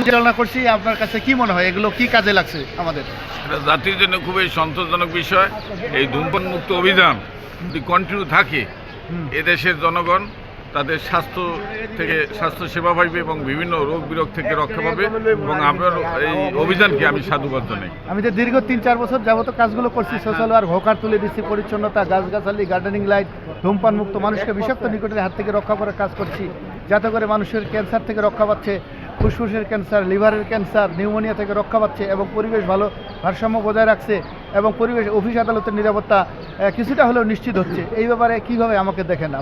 পরিচালনা করছি আপনার কাছে কি মনে হয়? এগুলো কি কাজে লাগছে আমাদের? এটা জাতির জন্য খুবই সন্তোষজনক বিষয়। এই ধূমপান মুক্ত অভিযান যদি কন্টিনিউ থাকে এদেশের জনগণ তাদের স্বাস্থ্য থেকে স্বাস্থ্য সেবা পাইবে এবং বিভিন্ন রোগ বিরোগ থেকে রক্ষা পাবে এবং আপনার এই অভিযানকে আমি সাধুবাদ জানাই। আমি যে দীর্ঘ তিন চার বছর যাবত কাজগুলো করছি সোশ্যাল ওয়ার্ক হোকার তুলে দিচ্ছি পরিচ্ছন্নতা গাছগাছালি গার্ডেনিং লাইট ধূমপান মুক্ত মানুষকে বিষাক্ত নিকটের হাত থেকে রক্ষা করার কাজ করছি যাতে করে মানুষের ক্যান্সার থেকে রক্ষা পাচ্ছে। ফুসফুসের ক্যান্সার লিভারের ক্যান্সার নিউমোনিয়া থেকে রক্ষা পাচ্ছে এবং পরিবেশ ভালো ভারসাম্য বজায় রাখছে এবং পরিবেশ অফিস আদালতের নিরাপত্তা কিছুটা হলেও নিশ্চিত হচ্ছে। এই ব্যাপারে কীভাবে আমাকে দেখেন?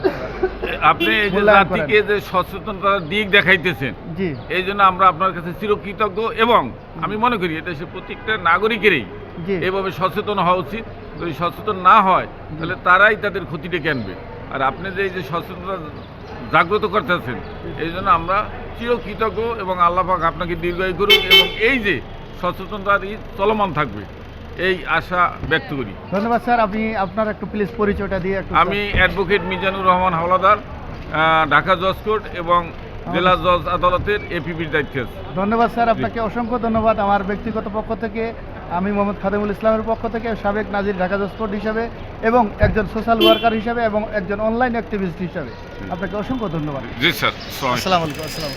আপনি এই যে জাতিকে যে সচেতনতার দিক দেখাইতেছেন জি। এই জন্য আমরা আপনার কাছে চিরকৃতজ্ঞ এবং আমি মনে করি এটা সে প্রত্যেকটা নাগরিকেরই এভাবে সচেতন হওয়া উচিত। যদি সচেতন না হয় তাহলে তারাই তাদের ক্ষতিটা কেনবে আর আপনি যে এই যে সচেতনতা জাগ্রত করতেছেন। এই জন্য আমরা চিরকৃতজ্ঞ এবং আল্লাহ পাক আপনাকে দীর্ঘায়ু করুক এবং এই যে সচেতনতার চলমান থাকবে এই আশা ব্যক্ত করি। ধন্যবাদ স্যার আপনি আপনার একটু প্লিজ পরিচয়টা দিয়ে আমি অ্যাডভোকেট মিজানুর রহমান হাওলাদার ঢাকা জজ কোর্ট এবং জেলা জজ আদালতের এপিপির দায়িত্বে ধন্যবাদ স্যার আপনাকে অসংখ্য ধন্যবাদ। আমার ব্যক্তিগত পক্ষ থেকে আমি মোহাম্মদ খাদেমুল ইসলামের পক্ষ থেকে সাবেক নাজির ঢাকা জজকোর্ট হিসাবে এবং একজন সোশ্যাল ওয়ার্কার হিসাবে এবং একজন অনলাইন অ্যাক্টিভিস্ট হিসাবে। আপনাকে অসংখ্য ধন্যবাদ। জি স্যার। আসসালামু আলাইকুম। আসসালাম